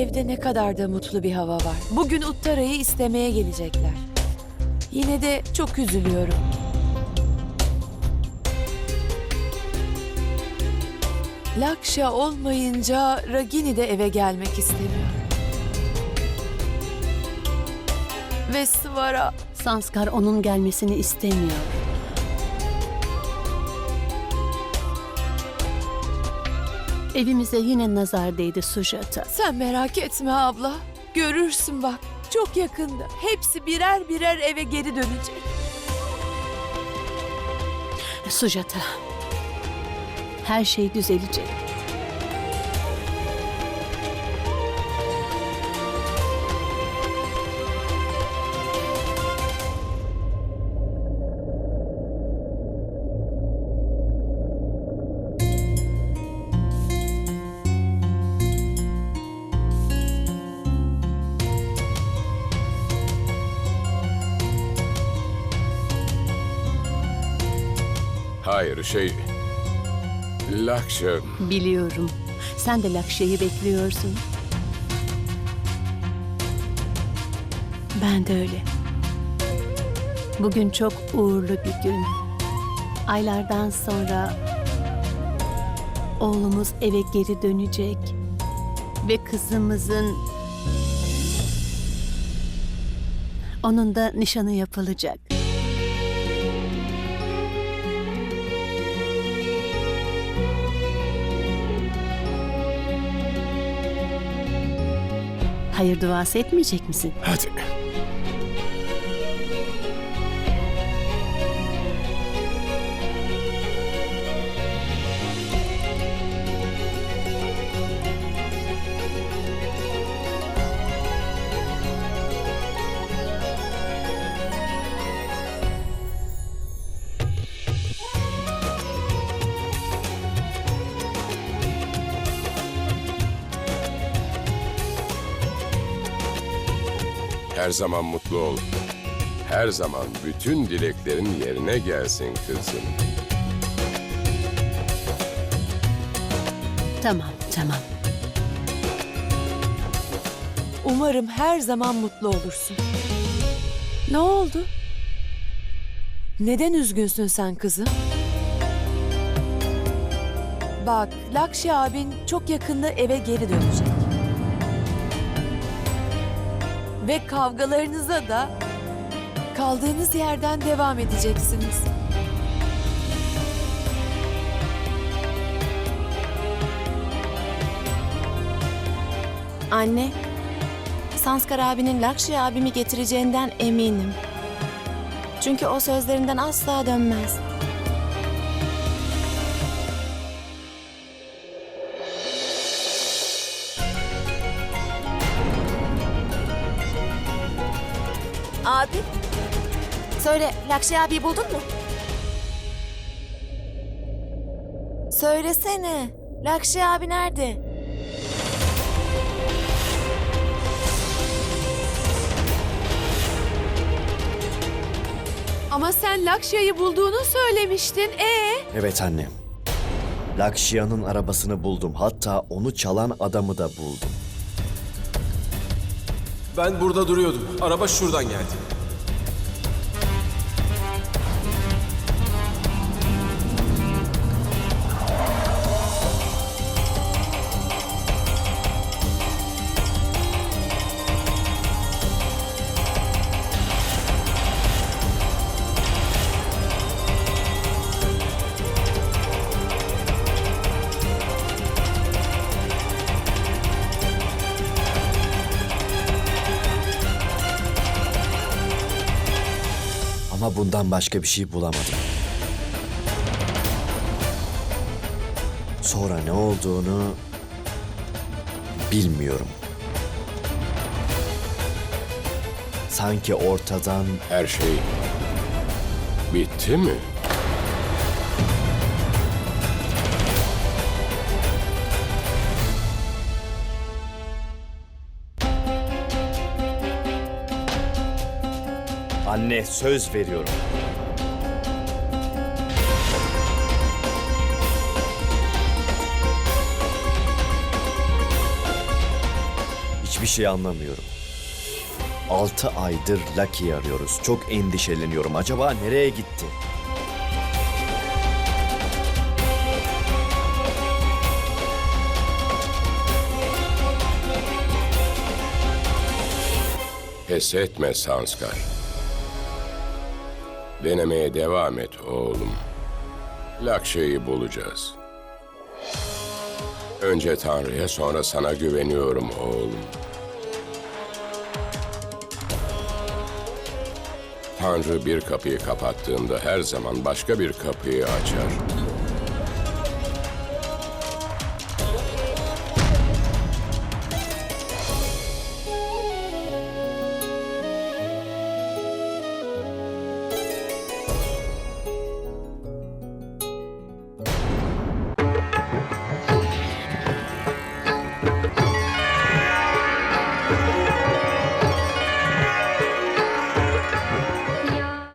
Evde ne kadar da mutlu bir hava var. Bugün Uttara'yı istemeye gelecekler. Yine de çok üzülüyorum. Lakşa olmayınca Ragini de eve gelmek istemiyor. Ve Svara Sanskar onun gelmesini istemiyor. Evimize yine nazar değdi Sujata. Sen merak etme abla. Görürsün bak. Çok yakında. Hepsi birer birer eve geri dönecek. Sujata. Her şey düzelecek. Hayır şey... Lakşa... Biliyorum. Sen de Lakşe'yi bekliyorsun. Ben de öyle. Bugün çok uğurlu bir gün. Aylardan sonra oğlumuz eve geri dönecek ve kızımızın onun da nişanı yapılacak. Hayır duası etmeyecek misin? Hadi. Her zaman mutlu ol. Her zaman bütün dileklerin yerine gelsin kızım. Tamam, tamam. Umarım her zaman mutlu olursun. Ne oldu? Neden üzgünsün sen kızım? Bak, Lakşi abin çok yakında eve geri dönecek. Ve kavgalarınıza da kaldığınız yerden devam edeceksiniz. Anne, Sanskar abinin Lakşi abimi getireceğinden eminim. Çünkü o sözlerinden asla dönmez. Abi, söyle Lakşi abi buldun mu? Söylesene, Lakşi abi nerede? Ama sen Lakşya'yı bulduğunu söylemiştin. Ee? Evet anne. Lakşia'nın arabasını buldum. Hatta onu çalan adamı da buldum. Ben burada duruyordum. Araba şuradan geldi. Ama bundan başka bir şey bulamadım. Sonra ne olduğunu bilmiyorum. Sanki ortadan Her şey bitti mi? Anne söz veriyorum. hiçbir şey anlamıyorum. Altı aydır Lucky'yi arıyoruz. Çok endişeleniyorum. Acaba nereye gitti? Pes etme Sanskar. Denemeye devam et oğlum. Lakşa'yı bulacağız. Önce Tanrı'ya sonra sana güveniyorum oğlum. Tanrı bir kapıyı kapattığında her zaman başka bir kapıyı açar.